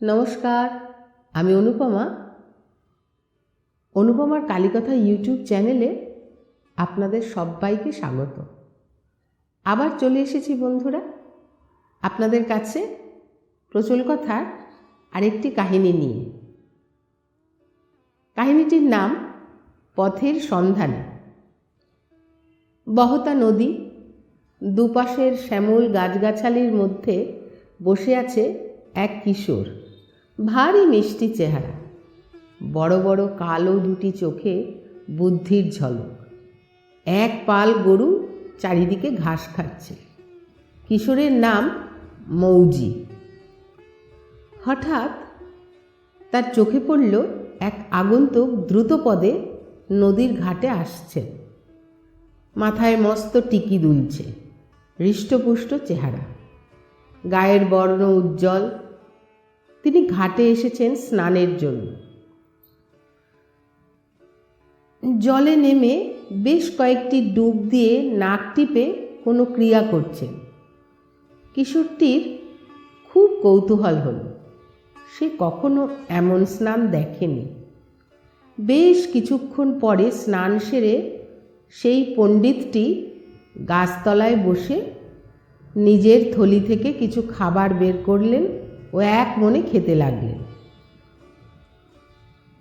নমস্কার, আমি অনুপমা। অনুপমার কালীকথা ইউটিউব চ্যানেলে আপনাদের সবাইকে স্বাগত। আবার চলে এসেছি বন্ধুরা, আপনাদের কাছে প্রচল কথার আরেকটি কাহিনী নিয়ে। কাহিনীটির নাম, পথের সন্ধানে। বহতা নদী দুপাশের শ্যামল গাছগাছালির মধ্যে বসে আছে এক কিশোর। ভারী মিষ্টি চেহারা। বড় বড় কালো দুটি চোখে বুদ্ধির ঝলক। এক পাল গরু চারিদিকে ঘাস খাচ্ছে। কিশোরের নাম মৌজি। হঠাৎ তার চোখে পড়ল এক আগন্তুক দ্রুত পদে নদীর ঘাটে আসছে। মাথায় মস্ত টিকি দুলছে। হৃষ্টপুষ্ট চেহারা। গায়ের বর্ণ উজ্জ্বল। তিনি ঘাটে এসেছেন স্নানের জন্য। জলে নেমে বেশ কয়েকটি ডুব দিয়ে নাক টিপে কোনো ক্রিয়া করছেন। কিশোরটির খুব কৌতূহল হল। সে কখনো এমন স্নান দেখেনি। বেশ কিছুক্ষণ পরে স্নান সেরে সেই পণ্ডিতটি গাছতলায় বসে নিজের থলি থেকে কিছু খাবার বের করলেন ও এক মনে খেতে লাগলেন।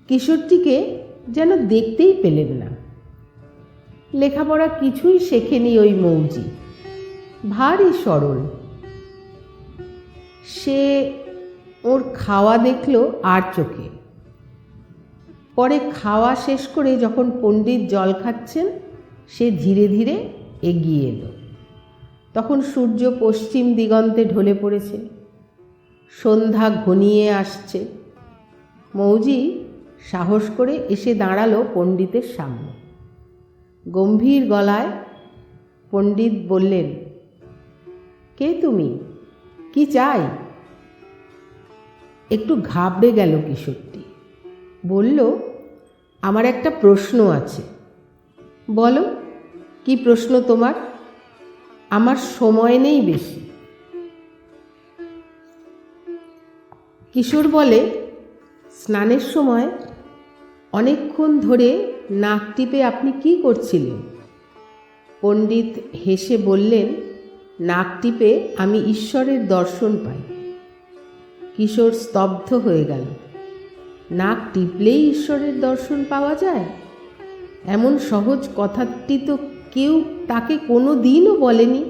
কিশোরটিকে যেন দেখতেই পেলেন না। লেখাপড়া কিছুই শেখেনি ওই মৌজি। ভারী সরল। সে ওর খাওয়া দেখল আর চোখে। পরে খাওয়া শেষ করে যখন পণ্ডিত জল খাচ্ছেন, সে ধীরে ধীরে এগিয়ে এলো। তখন সূর্য পশ্চিম দিগন্তে ঢলে পড়েছে। সন্ধ্যা ঘনিয়ে আসছে। মৌজি সাহস করে এসে দাঁড়াল পণ্ডিতের সামনে। গম্ভীর গলায় পণ্ডিত বললেন, কে তুমি? কি চাই? একটু ঘাবড়ে গেল কিশোরটি। বলল, আমার একটা প্রশ্ন আছে। বলো, কি প্রশ্ন তোমার? আমার সময় নেই বেশি। কিশোর বলে, স্নানের সময় অনেকক্ষণ ধরে নাক টিপে আপনি কি করছিলেন? পণ্ডিত হেসে বললেন, নাক টিপে আমি ঈশ্বরের দর্শন পাই। কিশোর স্তব্ধ হয়ে গেল। নাক টিপলেই ঈশ্বরের দর্শন পাওয়া যায়? এমন সহজ কথাটি তো কেউ তাকে কোনো দিনও বলেনি।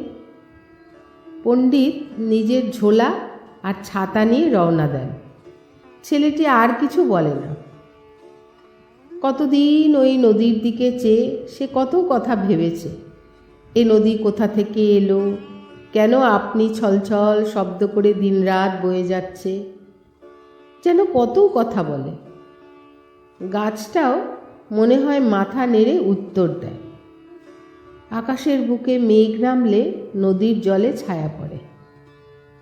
পণ্ডিত নিজের ঝোলা আর ছাতা নিয়ে রওনা দেন ছেলেটি আর কিছু বলে না। কতদিন ওই নদীর দিকে চেয়ে সে কত কথা ভেবেছে। এ নদী কোথা থেকে এলো? কেন আপনি ছলছল শব্দ করে দিনরাত বয়ে যাচ্ছে? যেন কত কথা বলে। গাছটাও মনে হয় মাথা নেড়ে উত্তর দেয়। আকাশের বুকে মেঘ নামলে নদীর জলে ছায়া পড়ে।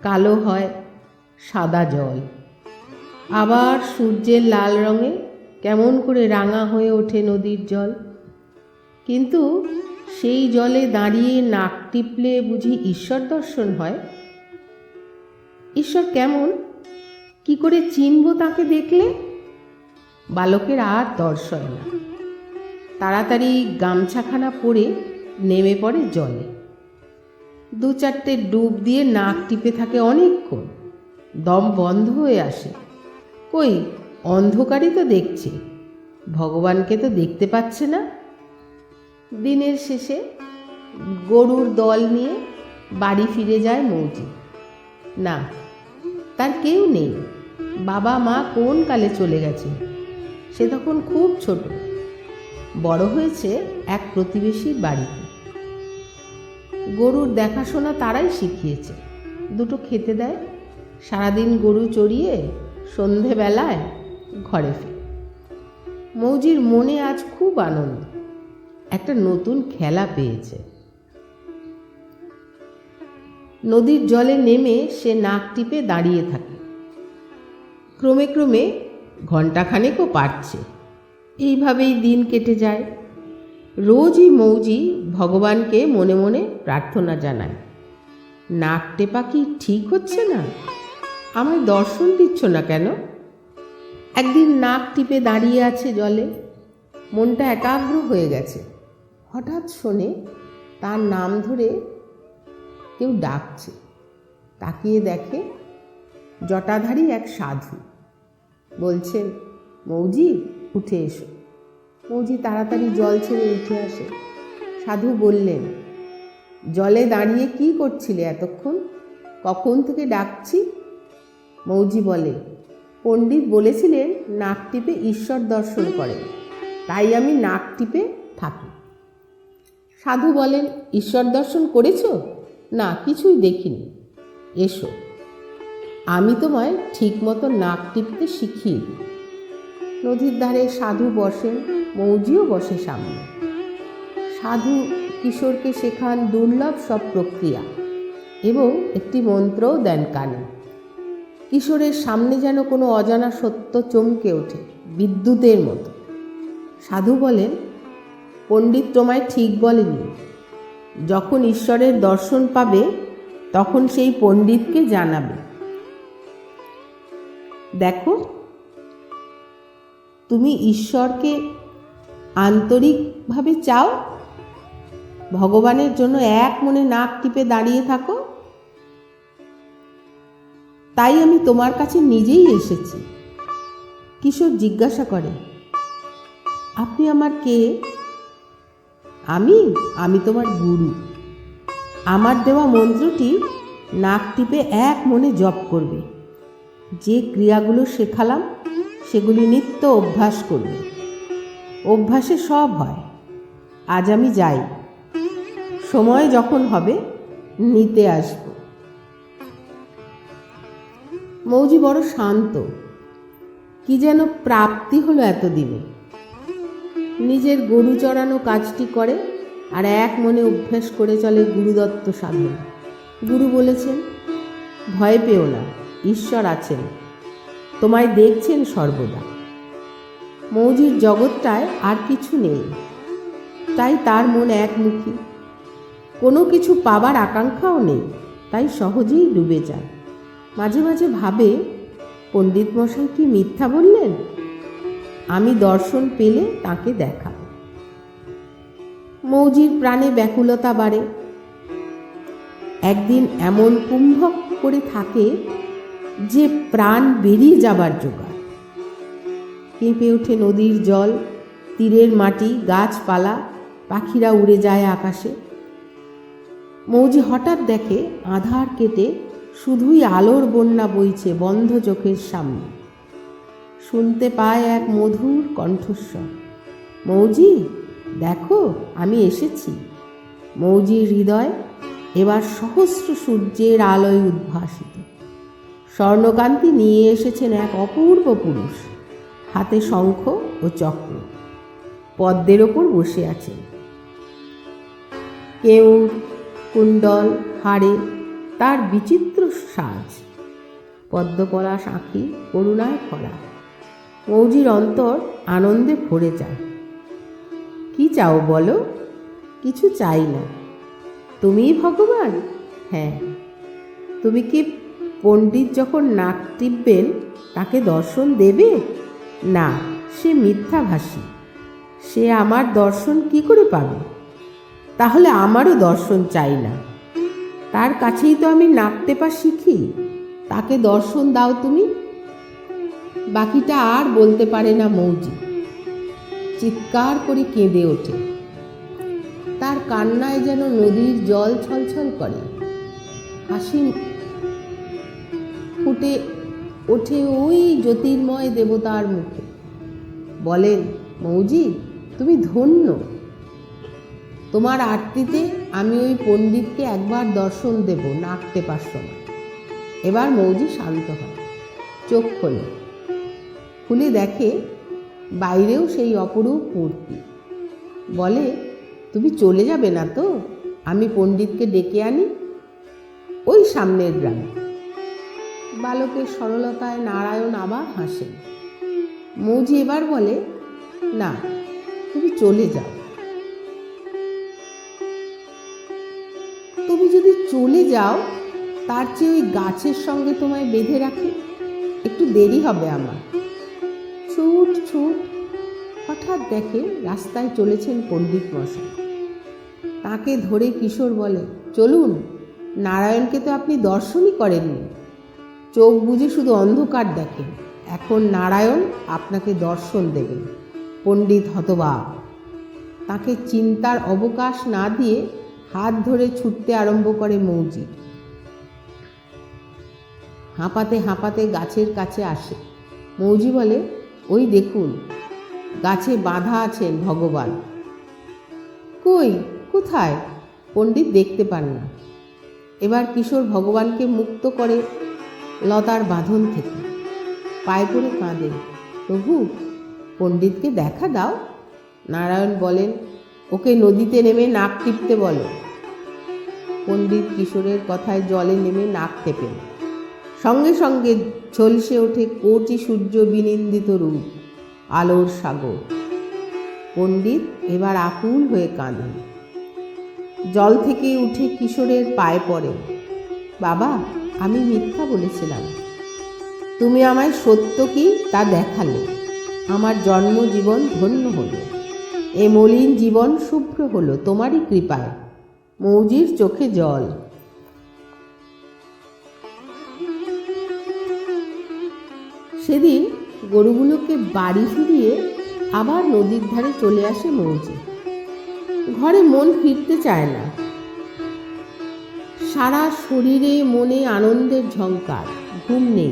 কালো হয় সাদা জল। আবার সূর্যের লাল রঙে কেমন করে রাঙা হয়ে ওঠে নদীর জল। কিন্তু সেই জলে দাঁড়িয়ে নাক টিপলে বুঝি ঈশ্বর দর্শন হয়। ঈশ্বর কেমন? কি করে চিনব তাকে দেখলে? বালকের আর দর্শ হয় না। তাড়াতাড়ি গামছাখানা পরে নেমে পড়ে জলে। দু চারটে ডুব দিয়ে নাক টিপে থাকে অনেকক্ষণ। দম বন্ধ হয়ে আসে। কই, অন্ধকারই তো দেখছে। ভগবানকে তো দেখতে পাচ্ছে না। দিনের শেষে গরুর দল নিয়ে বাড়ি ফিরে যায় মৌজি। না, তার কেউ নেই। বাবা মা কোন কালে চলে গেছে? সে তখন খুব ছোট। বড় হয়েছে এক প্রতিবেশীর বাড়িতে। গরুর দেখাশোনা তারাই শিখিয়েছে। দুটো খেতে দেয় সারাদিন গরু চড়িয়ে সন্ধেবেলায় ঘরে ফেরে। মৌজির মনে আজ খুব আনন্দ। একটা নতুন খেলা পেয়েছে। নদীর জলে নেমে সে নাক টিপে দাঁড়িয়ে থাকে। ক্রমে ক্রমে ঘণ্টাখানেকও পারছে। এইভাবেই দিন কেটে যায়। রোজই মৌজি ভগবানকে মনে মনে প্রার্থনা জানায়। নাক টেপা কি ঠিক হচ্ছে না? আমায় দর্শন দিচ্ছ না কেন? একদিন নাক টিপে দাঁড়িয়ে আছে জলে, মনটা একাগ্র হয়ে গেছে। হঠাৎ শোনে তার নাম ধরে কেউ ডাকছে। তাকিয়ে দেখে জটাধারী এক সাধু। বলছেন মৌজি, উঠে এসো। মৌজি তাড়াতাড়ি জল ছেড়ে উঠে আসে। সাধু বললেন, জলে দাঁড়িয়ে কি করছিলে এতক্ষণ? কখন থেকে ডাকছি? মৌজি বলে। পণ্ডিত বলেছিলেন, নাক টিপে ঈশ্বর দর্শন করেন, তাই আমি নাক টিপে থাকি। সাধু বলেন, ঈশ্বর দর্শন করেছ? না, কিছুই দেখিনি। এসো, আমি তোমায় ঠিকমতো নাক টিপতে শিখিয়ে দিই। নদীর ধারে সাধু বসেন মৌজিও বসে সামনে। সাধু কিশোরকে শেখান দুর্লভ সব প্রক্রিয়া এবং একটি মন্ত্রও দেন কানে। কিশোরের সামনে যেন কোনো অজানা সত্য চমকে ওঠে বিদ্যুতের মতো। সাধু বলেন, পণ্ডিত তোমায় ঠিক বলেনি। যখন ঈশ্বরের দর্শন পাবে, তখন সেই পণ্ডিতকে জানাবে। দেখো, তুমি ঈশ্বরকে আন্তরিকভাবে চাও? ভগবানের জন্য এক মনে নাক টিপে দাঁড়িয়ে থাকো। তাই আমি তোমার কাছে নিজেই এসেছি। কিশোর জিজ্ঞাসা করে, আপনি আমার কে? আমি? আমি তোমার গুরু। আমার দেওয়া মন্ত্রটি নাক টিপে এক মনে জপ করবে। যে ক্রিয়াগুলো শেখালাম, সেগুলি নিত্য অভ্যাস করবে। অভ্যাসে সব হয়। আজ আমি যাই। সময় যখন হবে, নিতে আসব। মৌজি বড় শান্ত। কি যেন প্রাপ্তি হলো এতদিনে। নিজের গরু চড়ানো কাজটি করে আর এক মনে অভ্যেস করে চলে গুরুদত্ত সাধন। গুরু বলেছেন, ভয় পেও না, ঈশ্বর আছেন। তোমায় দেখছেন সর্বদা। মৌজির জগৎটায় আর কিছু নেই। তাই তার মন একমুখী। কোনো কিছু পাবার আকাঙ্ক্ষাও নেই, তাই সহজেই ডুবে যায়। মাঝে মাঝে ভাবে, পণ্ডিত মশাই কি মিথ্যা বললেন? আমি দর্শন পেলে তাকে দেখা। মৌজির প্রাণে ব্যাকুলতা বাড়ে। একদিন এমন কুম্ভক করে থাকে যে প্রাণ বেরিয়ে যাবার জোগাড়। কেঁপে ওঠে নদীর জল, তীরের মাটি, গাছপালা, পাখিরা উড়ে যায় আকাশে। মৌজি হঠাৎ দেখে আধার কেটে শুধুই আলোর বন্যা বইছে বন্ধ চোখের সামনে। শুনতে পায় এক মধুর কণ্ঠস্বর। মৌজি, দেখো, আমি এসেছি। মৌজির হৃদয় এবার সহস্র সূর্যের আলোয় উদ্ভাসিত। স্বর্ণকান্তি নিয়ে এসেছেন এক অপূর্ব পুরুষ, হাতে শঙ্খ ও চক্র। পদ্মের ওপর বসে আছেন। কেউ কুণ্ডল, হাড়ে তার বিচিত্র সাজ। পদ্মপলাশ আঁখি করুণায় ভরা। মৌজির অন্তর আনন্দে ভরে যায়। কি চাও বলো? কিছু চাই না। তুমিই ভগবান? হ্যাঁ। তুমি কি পণ্ডিত যখন নাক টিপবেন, তাকে দর্শন দেবে? না, সে মিথ্যাভাষী। সে আমার দর্শন কি করে পাবে? তাহলে আমারও দর্শন চাই না। তার কাছেই তো আমি নাক টেপা শিখি। তাকে দর্শন দাও তুমি। বাকিটা আর বলতে পারে না মৌজি। চিৎকার করে কেঁদে ওঠে। তার কান্নায় যেন নদীর জল ছলছল করে। হাসি ফুটে ওঠে ওই জ্যোতির্ময় দেবতার মুখে। বলেন, মৌজি, তুমি ধন্য। তোমার আরতিতে আমি ওই পণ্ডিতকে একবার দর্শন দেব নাকতে পারছ না। এবার মৌজি শান্ত হয়, চোখ খোলে। খুলে দেখে বাইরেও সেই অপরূপ মূর্তি। বলে, তুমি চলে যাবে না তো? আমি পণ্ডিতকে ডেকে আনি ওই সামনের গ্রামে। বালকের সরলতায় নারায়ণ আবার হাসেন। মৌজি এবার বলে, না, তুমি চলে যাও। চলে যাও, তার চেয়ে ওই গাছের সঙ্গে তোমায় বেঁধে রাখি। একটু দেরি হবে আমার। ছুট ছুট, হঠাৎ দেখে রাস্তায় চলেছেন পণ্ডিত মশাই। তাকে ধরে কিশোর বলে, চলুন, নারায়ণকে তো আপনি দর্শনই করেননি। চোখ বুঝে শুধু অন্ধকার দেখেন। এখন নারায়ণ আপনাকে দর্শন দেবেন। পণ্ডিত হতবাক। তাকে চিন্তার অবকাশ না দিয়ে হাত ধরে ছুটতে আরম্ভ করে মৌজি। হাঁপাতে হাঁপাতে গাছের কাছে আসে। মৌজি বলে, ওই দেখুন, গাছে বাঁধা আছেন ভগবান। কই, কোথায়? পণ্ডিত দেখতে পান না। এবার কিশোর ভগবানকে মুক্ত করে লতার বাঁধন থেকে। পায়ে পড়ে কাঁদে, প্রভু, পণ্ডিতকে দেখা দাও। নারায়ণ বলেন, ওকে নদীতে নেমে নাক টিপতে বলো। পণ্ডিত কিশোরের কথায় জলে নেমে নাক টেপেন সঙ্গে সঙ্গে ঝলসে ওঠে কোটি সূর্য বিনিন্দিত রূপ, আলোর সাগর। পণ্ডিত এবার আকুল হয়ে কাঁদেন জল থেকে উঠে কিশোরের পায়ে পড়ে। বাবা, আমি মিথ্যা বলেছিলাম। তুমি আমায় সত্য কি তা দেখালে। আমার জন্ম জীবন ধন্য হলো। এ মলিন জীবন শুভ্র হলো তোমারই কৃপায়। মৌজির চোখে জল। সেদিন গরুগুলোকে বাড়ি ফিরিয়ে আবার নদীর ধারে চলে আসে মৌজি। ঘরে মন ফিরতে চায় না। সারা শরীরে মনে আনন্দের ঝঙ্কার ঘুম নেই।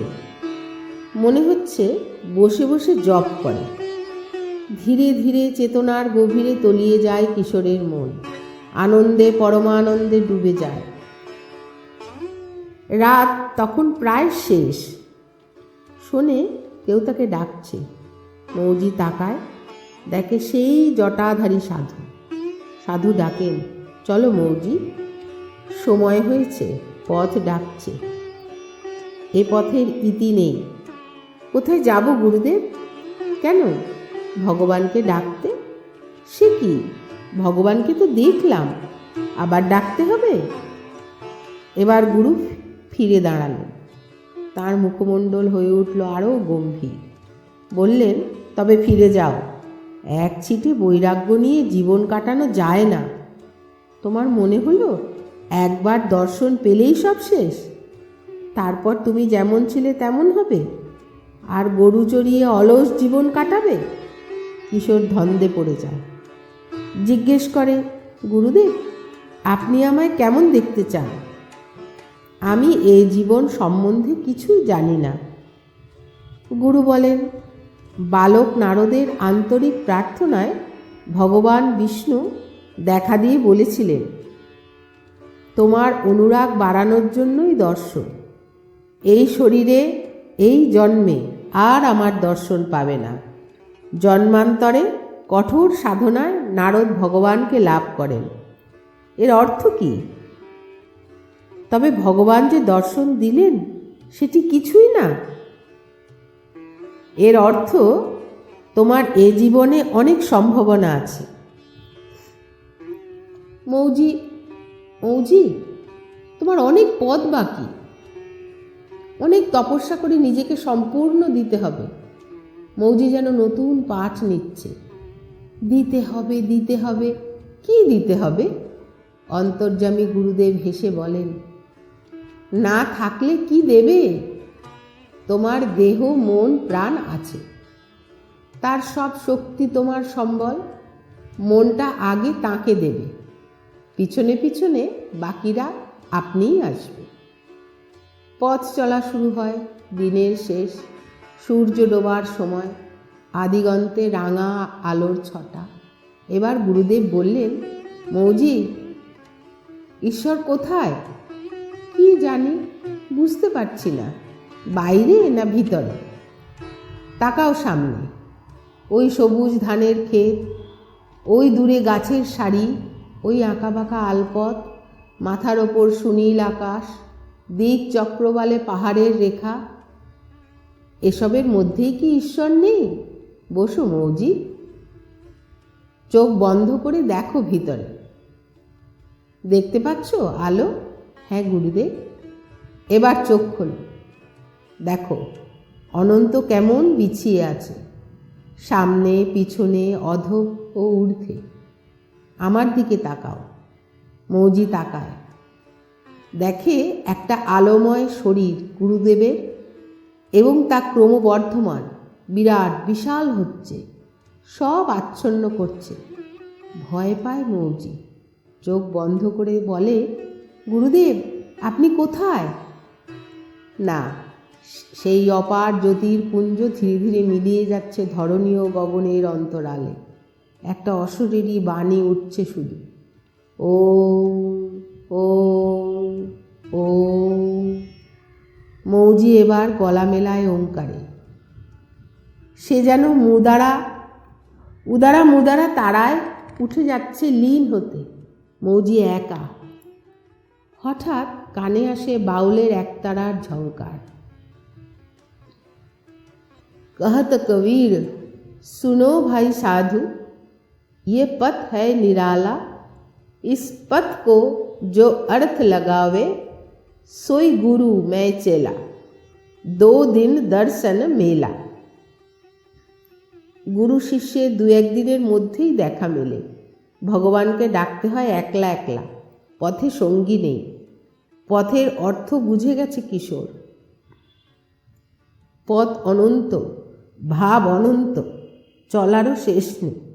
মনে হচ্ছে বসে বসে জপ করে। ধীরে ধীরে চেতনার গভীরে তলিয়ে যায় কিশোরের মন। আনন্দে পরমানন্দে ডুবে যায়। রাত তখন প্রায় শেষ। শোনে কেউ তাকে ডাকছে। মৌজি তাকায়, দেখে সেই জটাধারী সাধু। সাধু ডাকেন, চলো মৌজি, সময় হয়েছে, পথ ডাকছে। এ পথের ইতি নেই। কোথায় যাব গুরুদেব? কেন? ভগবানকে ডাকতে? সে কি? ভগবানকে তো দেখলাম, আবার ডাকতে হবে? এবার গুরু ফিরে দাঁড়ালেন তার মুখমণ্ডল হয়ে উঠল আরও গম্ভীর। বললেন, তবে ফিরে যাও। এক ছিটে বৈরাগ্য নিয়ে জীবন কাটানো যায় না। তোমার মনে হলো, একবার দর্শন পেলেই সব শেষ? তারপর তুমি যেমন ছিলে তেমন হবে। আর গরু চড়িয়ে অলস জীবন কাটাবে? কিশোর ধন্দে পড়ে যায়। জিজ্ঞেস করে, গুরুদেব, আপনি আমায় কেমন দেখতে চান? আমি এই জীবন সম্বন্ধে কিছুই জানি না। গুরু বলেন, বালক নারদের আন্তরিক প্রার্থনায় ভগবান বিষ্ণু দেখা দিয়ে বলেছিলেন, তোমার অনুরাগ বাড়ানোর জন্যই দর্শন। এই শরীরে, এই জন্মে আর আমার দর্শন পাবে না। জন্মান্তরে কঠোর সাধনায় নারদ ভগবানকে লাভ করেন। এর অর্থ কি? তবে ভগবান যে দর্শন দিলেন, সেটি কিছুই না। এর অর্থ, তোমার এ জীবনে অনেক সম্ভাবনা আছে। মৌজি মৌজি, তোমার অনেক পথ বাকি। অনেক তপস্যা করে নিজেকে সম্পূর্ণ দিতে হবে। মৌজি যেন নতুন পাঠ নিচ্ছে। দিতে হবে দিতে হবে। কি দিতে হবে? অন্তর্যামী গুরুদেব হেসে বলেন, না থাকলে কি দেবে? তোমার দেহ, মন, প্রাণ আছে। তার সব শক্তি তোমার সম্বল। মনটা আগে তাকে দেবে। পিছনে পিছনে বাকিরা আপনিই আসবে। পথ চলা শুরু হয়, দিনের শেষ। সূর্য ডোবার সময়। আদিগন্তে রাঙা আলোর ছটা। এবার গুরুদেব বললেন, মৌজি, ঈশ্বর কোথায়? কি জানি, বুঝতে পারছি না। বাইরে না ভিতরে? তাকাও সামনে। ওই সবুজ ধানের ক্ষেত, ওই দূরে গাছের সারি, ওই আঁকা আঁকাবাঁকা আলপথ, মাথার ওপর সুনীল আকাশ, দিক চক্রবালে পাহাড়ের রেখা। এসবের মধ্যেই কি ঈশ্বর নেই? বসো মৌজি। চোখ বন্ধ করে দেখো ভিতরে। দেখতে পাচ্ছ আলো? হ্যাঁ গুরুদেব। এবার চোখ খোলো। দেখো, অনন্ত কেমন বিছিয়ে আছে। সামনে, পিছনে, অধ ও ঊর্ধ্বে। আমার দিকে তাকাও। মৌজি তাকায়। দেখে একটা আলোময় শরীর গুরুদেবের এবং তা ক্রমবর্ধমান। বিরাট বিশাল হচ্ছে, সব আচ্ছন্ন করছে। ভয় পায় মৌজি। চোখ বন্ধ করে বলে, গুরুদেব, আপনি কোথায়? না, সেই অপার জ্যোতির পুঞ্জ ধীরে ধীরে মিলিয়ে যাচ্ছে ধরণীয় গগনের অন্তরালে। একটা অসুরেরই বাণী উঠছে শুধু। ও ও ও। মৌজি এবার গলা মেলায় ওঙ্কারে। সে যেন মুদারা উদারা মুদারা তারায় উঠে যাচ্ছে লীন হতে মৌজি একা হঠাৎ কানে আসে বাউলের একতারার ঝঙ্কার कहत कबीर सुनो भाई साधु ये पथ है निराला इस पथ को जो अर्थ लगावे सोई गुरु मैं चेला दो दिन दर्शन मेला গুরু শিষ্যে দু একদিনের মধ্যেই দেখা মেলে। ভগবানকে ডাকতে হয় একলা একলা। পথে সঙ্গী নেই। পথের অর্থ বুঝে গেছে কিশোর। পথ অনন্ত, ভাব অনন্ত, চলারও শেষ নেই।